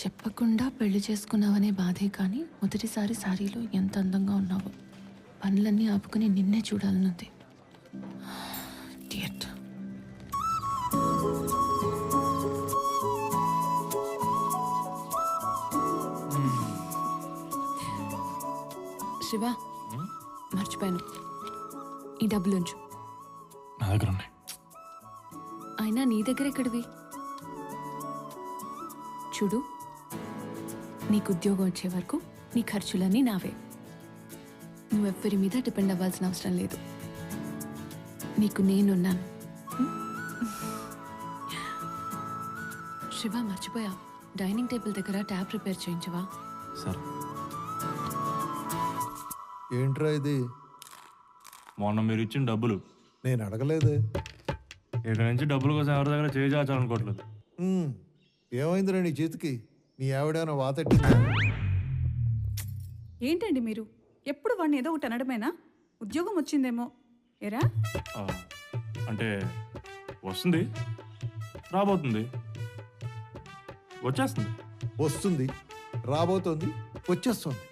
చెప్పకుండా పెళ్ళి చేసుకున్నావనే బాధే కానీ మొదటిసారి సారీలో ఎంత అందంగా ఉన్నావో పనులన్నీ ఆపుకుని నిన్నే చూడాలనుంది. Idiot. శివ మర్చిపోయాను. ఈ డబ్బులు ఉంచు నా దగ్గర ఉన్నాయి అయినా నీ దగ్గర ఎక్కడివి చూడు నీకు ఉద్యోగం వచ్చే వరకు నీ ఖర్చులన్నీ నావే. నువ్వెవ్వరి మీద డిపెండ్ అవ్వాల్సిన అవసరం లేదు. నీకు నేనున్నాను? శివ మర్చిపోయా. డైనింగ్ టేబుల్ దగ్గర ట్యాబ్ రిపేర్ చేయించవా? సరే. ఏంట్రా ఇది? మొన్న మీరు ఇచ్చిన డబ్బులు. నేను అడగలేదే. ఇక నుంచి డబ్బుల కోసం ఎవరి దగ్గర చేయి చాచాలనుకోవట్లేదు. ఉమ్, ఏమైందిరా నీ చేతికి? నీ ఆవిడేమైనా వాతెట్టిందా ఏంటండి మీరు? ఎప్పుడు వాడిని ఏదో ఒకటి అనడమేనా? ఉద్యోగం వచ్చిందేమో. ఎరా ఆ, అంటే వస్తుంది. రాబోతుంది. వచ్చేస్తుంది. వస్తుంది. రాబోతోంది. వచ్చేస్తుంది.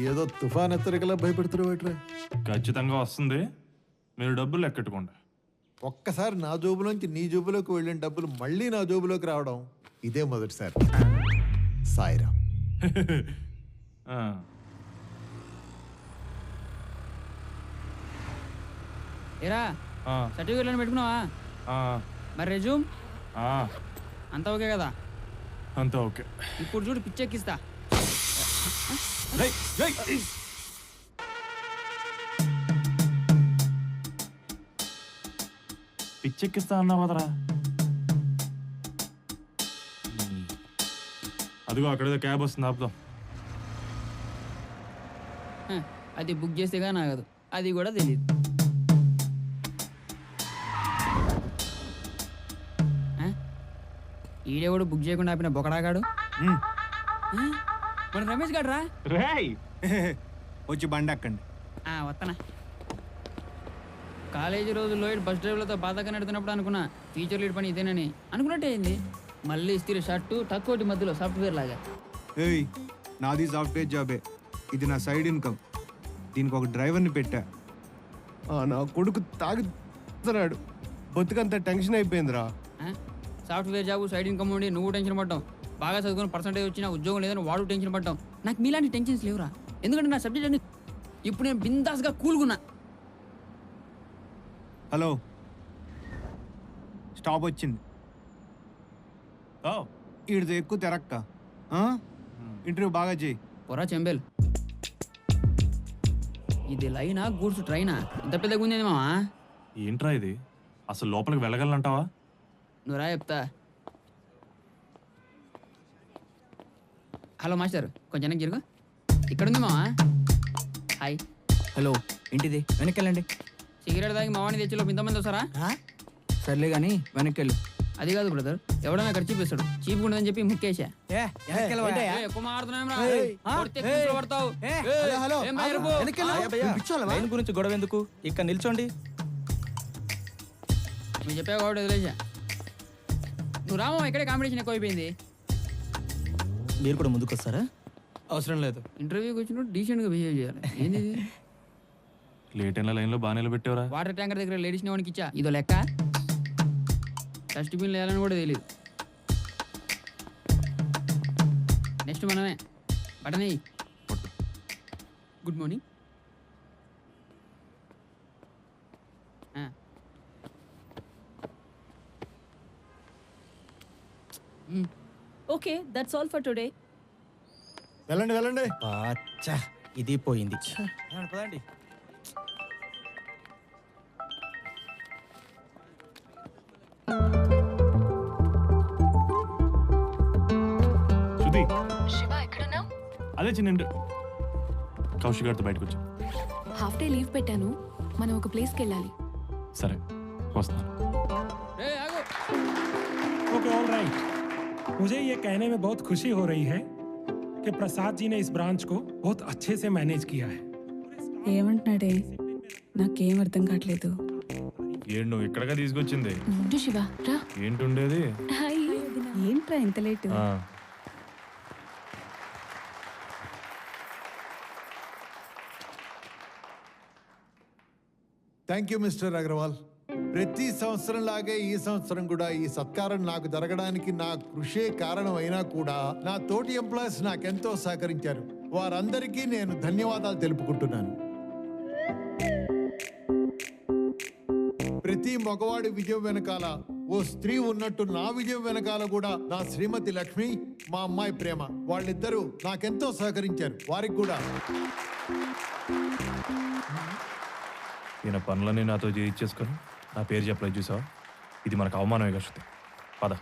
ఏదో తుఫాన్ హెచ్చరికలా భయపెడుతున్నావు ఏట్రా ఖచ్చితంగా వస్తుంది. మీరు డబ్బులు లెక్కెట్టుకోండి. ఒక్కసారి నా జోబులోంచి నీ జోబులోకి వెళ్ళిన డబ్బులు మళ్ళీ నా జోబులోకి రావడం ఇదే మొదటిసారి. సాయిరామ్. ఆ, ఏరా ఆ, సర్టిఫికేట్లను పెట్టుకున్నావా? ఆ, మరి రెజ్యూమ్? ఆ, అంతా ఓకే కదా? అంతా ఓకే. ఇప్పుడు చూడు పిచ్చెక్కిస్తా. పిచ్చెక్కిస్తా అన్నావు కదరా. అదిగో అక్కడేదో క్యాబ్ వస్తుంది ఆపుదాం. హ, అది బుక్ చేస్తేగా నాగదు అది కూడా తెలియదు హ? ఈడెవడు బుక్ చేయకుండా ఆపిన బొకడాగాడు? హ? మన రమేష్ గాడు రా రేయ్! వచ్చి బండి ఎక్కండి. ఆ, వత్తనా. కాలేజీ రోజుల్లో బస్ డ్రైవర్లతో బాధగా నడుతున్నప్పుడు అనుకున్నా టీచర్ లీడ్ పని ఇదేనని. అనుకున్నట్టే అయింది. మళ్ళీ ఇస్త్రీ షర్టు తక్కువటి మధ్యలో సాఫ్ట్వేర్ లాగా. ఏయ్ నాది సాఫ్ట్వేర్ జాబే ఇది నా సైడ్ ఇన్కమ్ దీనికి ఒక డ్రైవర్ని పెట్టా. ఆ, నా కొడుకు తాగుతున్నాడు బతుకంత టెన్షన్ అయిపోయిందిరా. ఆ? సాఫ్ట్వేర్ జాబ్ సైడ్ ఇన్కమ్ ఉండి నువ్వు టెన్షన్ పడ్డావు. బాగా చదువుకుని పర్సంటేజ్ వచ్చినా ఉద్యోగం లేదని వాడు టెన్షన్ పడ్డావు. నాకు మీలాంటి టెన్షన్స్ లేవురా. ఎందుకంటే నా సబ్జెక్ట్ అన్ని ఇప్పుడు నేను బిందాస్గా కూల్గున్నా. హలో స్టాప్ వచ్చింది. ఓ, ఈడితో ఎక్కువ తెరక్క? ఇంటర్వ్యూ బాగా చేయి. పొరా చెంబేల్. ఇది లైనా గూడ్స్ ట్రైనా? ఇంత పెద్దగా ఉంది మావా ఏంట్రా ఇది? అసలు లోపలికి వెళ్ళగలంటావా నువ్వు రా చెప్తా. హలో మాస్టర్ కొంచెం వెనక్కి జరుగు ఇక్కడ ఉంది మావా హాయ్. హలో ఏంటిది? వెనక్కి వెళ్ళండి. సిగరెట్ తాగి మావాడిని తెచ్చిలో ఇంతమంది వస్తారా? సర్లే కానీ వెనక్కి వెళ్ళు. అది కాదు బ్రదర్. ఎవడన్నా ఖర్చు చూపిస్తాడు. చీప్ ఉండదని చెప్పి ముక్కేశా. ఎక్కువ లైన్ గురించి గొడవ ఎందుకు? ఇక్కడ నిల్చోండి. నువ్వు చెప్పావు కాబట్టి వదిలేసా నువ్వు రామో ఇక్కడే కాంపిటీషన్ ఎక్కువైపోయింది. మీరు కూడా ముందుకు వస్తారా అవసరం లేదు. ఇంటర్వ్యూకి వచ్చినప్పుడు డీసెంట్గా బిహేవ్ చేయాలి. ఏంది? లేట్ అయిన లైన్లో బాగా నిలబెట్టావురా? వాటర్ ట్యాంకర్ దగ్గర లేడీస్ వానికి ఇచ్చా? ఇదో లెక్క. డస్ట్బిన్ వేయాలని కూడా తెలియదు నెక్స్ట్ మనమే. పట్టు. Good morning. Okay that's all for today వెళ్ళండి వెళ్ళండి. ఇది పోయింది. పదండి. అదే చిన్న ఇంటి- కౌశిక్ గారితో బయటకు వచ్చా హాఫ్ డే లీవ్ పెట్టాను మనం ఒక ప్లేస్కి వెళ్ళాలి సరే వస్తాను రే ఆగు ओके ऑल राइट मुझे ये कहने में बहुत खुशी हो रही है कि प्रसाद जी ने इस ब्रांच को बहुत अच्छे से मैनेज किया है ఏమంటున్నాడే నాకేం అర్థం కావట్లేదు ఏంటి నువ్వు ఇక్కడగా తీసుకొచ్చింది ఉండు శివ రా ఏంటి ఉండేది హాయ్ ఏంట్రా ఇంత లేటు ఆ, థ్యాంక్ యూ మిస్టర్ అగర్వాల్ ప్రతి సంవత్సరం లాగే ఈ సంవత్సరం కూడా ఈ సత్కారం నాకు జరగడానికి నా కృషే కారణం అయినా కూడా నా తోటి ఎంప్లాయీస్ నాకెంతో సహకరించారు. వారందరికీ నేను ధన్యవాదాలు తెలుపుకుంటున్నాను. ప్రతి మగవాడి విజయం వెనకాల ఓ స్త్రీ ఉన్నట్టు నా విజయం వెనకాల కూడా నా శ్రీమతి లక్ష్మి మా అమ్మాయి ప్రేమ వాళ్ళిద్దరూ నాకెంతో సహకరించారు. వారికి కూడా. ఈయన పనులన్నీ నాతో చేయించేసుకొని నా పేరు చెప్పలేదు చూసావా? ఇది మనకు అవమానమే కష్టం పద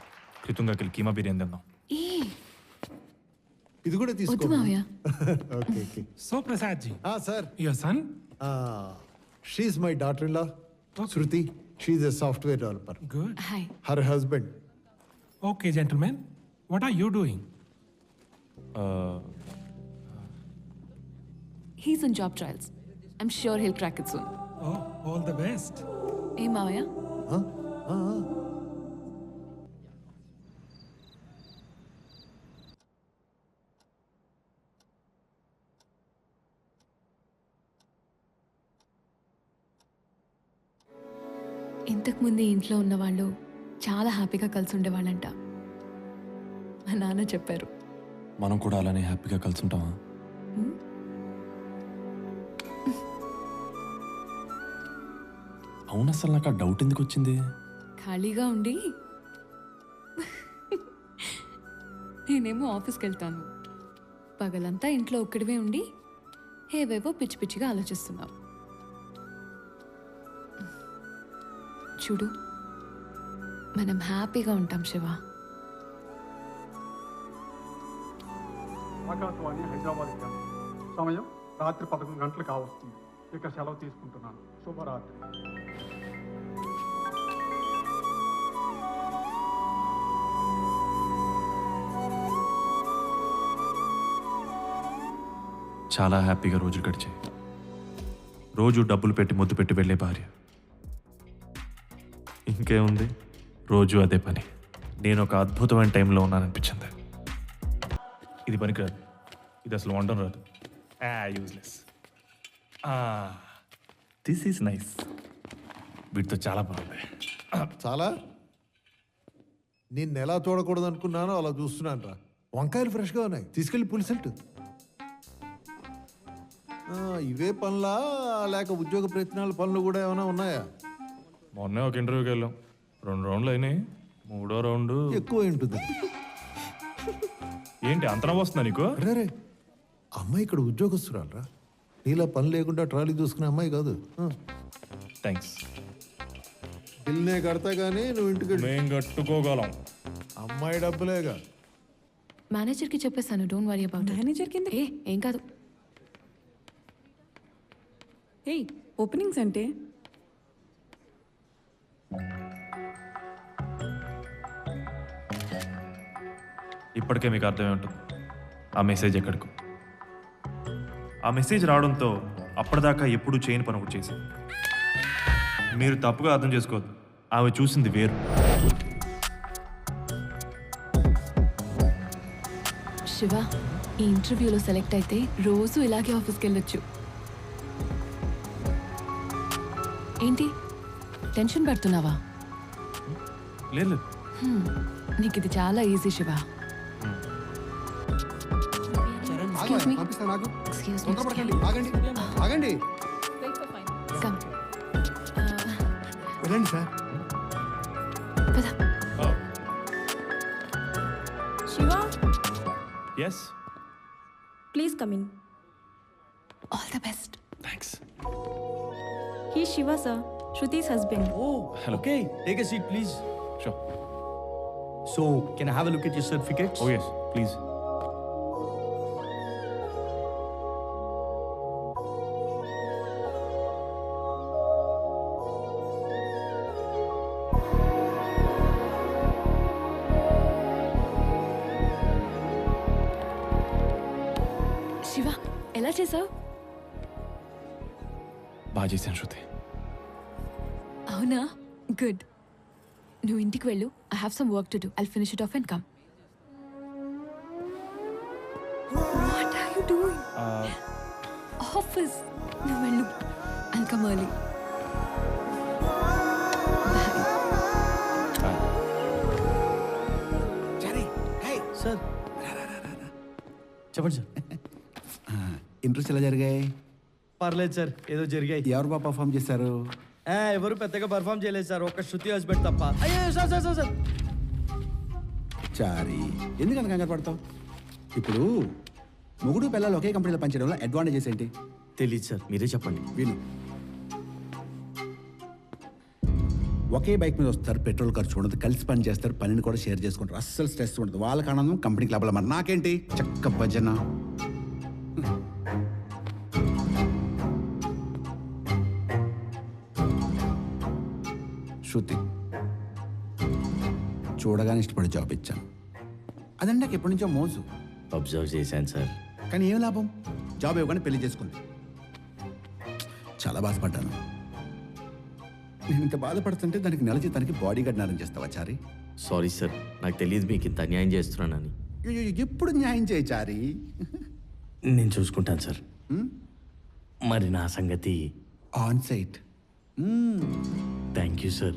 క్రితంగా కలిగి కీమా బిర్యానీ తిందాం. ఇది కూడా తీసుకో. వద్దు మావయ్య. Sir. your son? She's my daughter law Shruti she's a software developer good hi her husband okay gentlemen what are you doing he's on job trials I'm sure he'll crack it soon all the best ఏ మావయ్య ఇంతకుముందు ఇంట్లో ఉన్నవాళ్ళు చాలా హ్యాపీగా కలిసి ఉండేవాళ్ళంట. మా నాన్న చెప్పారు. మనం కూడా అలానే హ్యాపీగా కలిసి ఉంటామా? అవును అసలు నాకు ఆ డౌట్ ఎందుకు వచ్చింది? ఖాళీగా ఉండి. నేనేమో ఆఫీస్కి వెళ్తాను. పగలంతా ఇంట్లో ఒక్కడివే ఉండి ఏవేవో పిచ్చి పిచ్చిగా ఆలోచిస్తున్నావు. చూడు మనం హ్యాపీగా ఉంటాం శివ. ఆకాశవాణి హైదరాబాద్ సమయం రాత్రి పదకొండు గంటలు కావస్తుంది ఇక సెలవు తీసుకుంటున్నాను. శుభరాత్రి. చాలా హ్యాపీగా రోజులు గడిచాయి. రోజు డబ్బులు పెట్టి ముద్దు పెట్టి వెళ్ళే భార్య. ఇంకేముంది? రోజు అదే పని. నేను ఒక అద్భుతమైన టైంలో ఉన్నాననిపించింది. ఇది పనికిరాదు. ఇది అసలు వండడం రాదు. Ah, useless this is nice వీటితో చాలా బాగుంది. చాలా? నిన్ను ఎలా చూడకూడదు అనుకున్నానో అలా చూస్తున్నాను రా. వంకాయలు ఫ్రెష్గా ఉన్నాయి. తీసుకెళ్ళి పులిసెట్టు ఆ, ఇవే పనులా? లేక ఉద్యోగ ప్రయత్నాల పనులు కూడా ఏమైనా ఉన్నాయా? మొన్నే ఒక ఇంటర్వ్యూకి వెళ్ళాం. రెండు రౌండ్లు అయినాయి. మూడో రౌండ్. ఎక్కువ ఉంటుంది. ఏంటి అంతరం వస్తుందా నీకు? రే అమ్మాయి ఇక్కడ ఉద్యోగస్తురాలరా నీలా పని లేకుండా ట్రాలీ చూసుకునే అమ్మాయి కాదు. థ్యాంక్స్ బిల్నే కడతా కానీ నువ్వు ఇంటికి వెళ్ళు. మేం కట్టుకోగలం. అమ్మాయి డబ్బులేగా. మేనేజర్కి చెప్పేస్తాను డోంట్ వరీ అబౌట్ మేనేజర్ కింద ఏ ఏం కాదు. ఏయ్ ఓపెనింగ్స్ అంటే? ఇప్పటికే మీకు అర్థమై ఉంటుంది. ఆ మెసేజ్ ఎక్కడికో. ఆ మెసేజ్ రావడంతో అప్పటిదాకా ఎప్పుడూ చేయని పని ఒకటి చేశాను. మీరు తప్పుగా అర్థం చేసుకోవద్దు. ఆమె చూసింది వేరు. శివ ఈ ఇంటర్వ్యూలో సెలెక్ట్ అయితే రోజు ఇలాగే ఆఫీస్కి వెళ్ళొచ్చు ఏంటి? టెన్షన్ పడుతున్నావా? లేదు. లేదు. హ్మ్, నీకు ఇది చాలా easy Shiva. Excuse me. పంపిస్తాను నాకు Excuse me, తొందరపడకండి ఆగండి ఆగండి Come. వెళ్ళండి సార్ పద. Shiva yes please come in all the best thanks he Shiva sir Shruti's husband Oh, Hello. okay. Take a seat, please. Sure So, can I have a look at your certificates? Oh yes please ఎలా చేసావు? బాగా చేశాను శృతి. అవునా? Good. నువ్వు ఇంటికి వెళ్ళు. I have some work to do I'll finish it off and come what are you doing office నువ్వు వెళ్ళు. ఐల్ కమ్ ఎర్లీ చెప్పండి సార్ ఇంట్రెస్ట్ ఎలా జరిగాయి? పర్లేదు సార్ ఏదో జరిగాయి. ఎవరు బాగా పర్ఫామ్ చేశారు? ఏ, ఎవరు పెద్దగా పర్ఫామ్ చేయలేదు సార్ ఒక్క శృతి హస్బెండ్ తప్ప. అయ్యో sir sir sir sir. Chari ఎందుకంత కంగారు పడతావు? ఇప్పుడు మొగుడు పిల్లలు ఒకే కంపెనీలో పనిచేయడంలో అడ్వాంటేజెస్ ఏంటి? తెలియదు సార్ మీరే చెప్పండి. విను. ఒకే బైక్ మీద వస్తారు పెట్రోల్ ఖర్చు ఉండదు కలిసి పని చేస్తారు పనిని కూడా షేర్ చేసుకుంటారు. అస్సలు స్ట్రెస్ ఉండదు. వాళ్ళకి ఆనందం కంపెనీకి లాభాలు. మరి నాకేంటి? చక్క భజన. శృతి చూడగానే ఇష్టపడి జాబ్ ఇచ్చాను. అదండి నాకు ఎప్పటి నుంచో మోజు. అబ్జర్వ్ చేశాను సార్. కానీ ఏం లాభం? జాబ్ ఇవ్వగానే పెళ్ళి చేసుకుంది. చాలా బాధపడ్డాను. నేను ఇంత బాధపడుతుంటే దానికి నెల జీతానికి బాడీ గార్డ్ నేరం చేస్తావా చారి? సారీ సార్ నాకు తెలియదు మీకు ఇంత అన్యాయం చేస్తున్నానని. ఎప్పుడు న్యాయం చేయి చారి? నేను చూసుకుంటాను సార్. మరి నా సంగతి on site. Thank you sir.